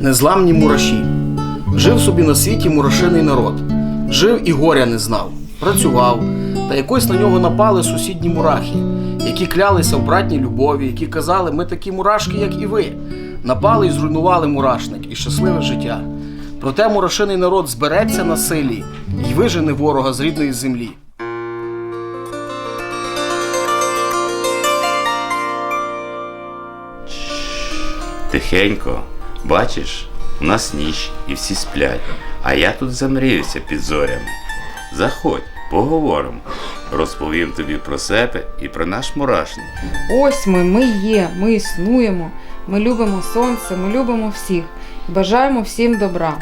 Незламні мураші. Жив собі на світі мурашиний народ. Жив і горя не знав, працював, та якось на нього напали сусідні мурахи, які клялися в братній любові, які казали, ми такі мурашки, як і ви. Напали і зруйнували мурашник і щасливе життя. Проте мурашиний народ збереться на силі і вижене ворога з рідної землі. Тихенько, бачиш, у нас ніч і всі сплять, а я тут замріюся під зорями. Заходь, поговоримо. Розповім тобі про себе і про наш мурашник. Ось ми, ми є, ми існуємо, ми любимо сонце, ми любимо всіх і бажаємо всім добра.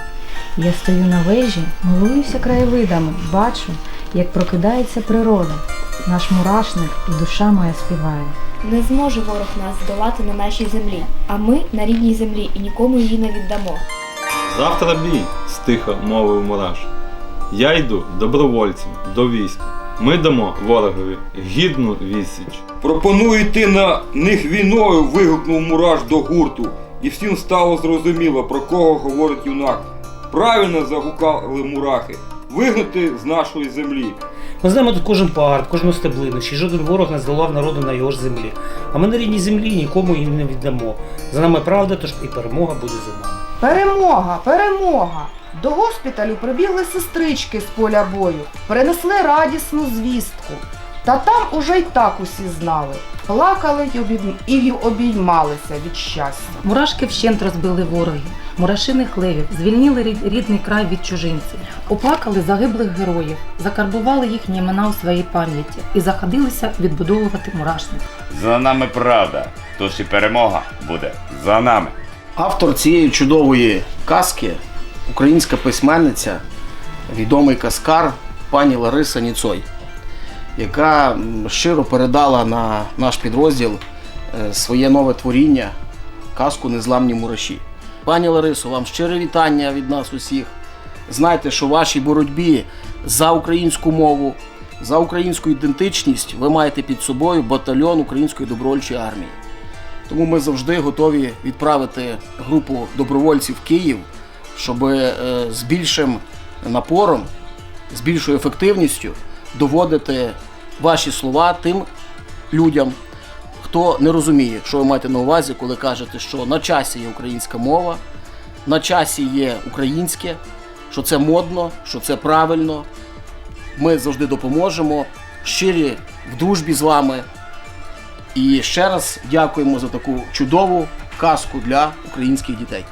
Я стою на вежі, милуюся краєвидами, бачу, як прокидається природа. Наш мурашник і душа моя співає. Не зможе ворог нас здолати на нашій землі, а ми на рідній землі і нікому її не віддамо. Завтра бій, стихо мовив Мураш. Я йду добровольцем до війська. Ми дамо ворогові гідну відсіч. Пропоную йти на них війною, вигукнув мураш до гурту, і всім стало зрозуміло, про кого говорить юнак. Правильно загукали мурахи, вигнати з нашої землі. Ми знаємо тут кожен парк, кожну стеблину, ще жоден ворог не здолав народу на його ж землі. А ми на рідній землі нікому її не віддамо. За нами правда, тож і перемога буде за нами. Перемога, перемога! До госпіталю прибігли сестрички з поля бою, принесли радісну звістку. Та там уже й так усі знали. Плакали і обіймалися від щастя. Мурашки вщент розбили ворогів, мурашиних левів, звільнили рідний край від чужинців, оплакали загиблих героїв, закарбували їхні імена у своїй пам'яті і заходилися відбудовувати мурашник. За нами правда, тож і перемога буде за нами. Автор цієї чудової казки українська письменниця, відомий каскар пані Лариса Ніцой, яка щиро передала на наш підрозділ е, своє нове творіння казку Незламні мураші. Пані Ларисо, вам щире вітання від нас усіх. Знайте, що в вашій боротьбі за українську мову, за українську ідентичність ви маєте під собою батальйон Української добровольчої армії. Тому ми завжди готові відправити групу добровольців в Київ, щоб е, з більшим напором, з більшою ефективністю доводити ваші слова тим людям, хто не розуміє, що ви маєте на увазі, коли кажете, що на часі є українська мова, на часі є українське, що це модно, що це правильно. Ми завжди допоможемо, щирі в дружбі з вами. І ще раз дякуємо за таку чудову казку для українських дітей.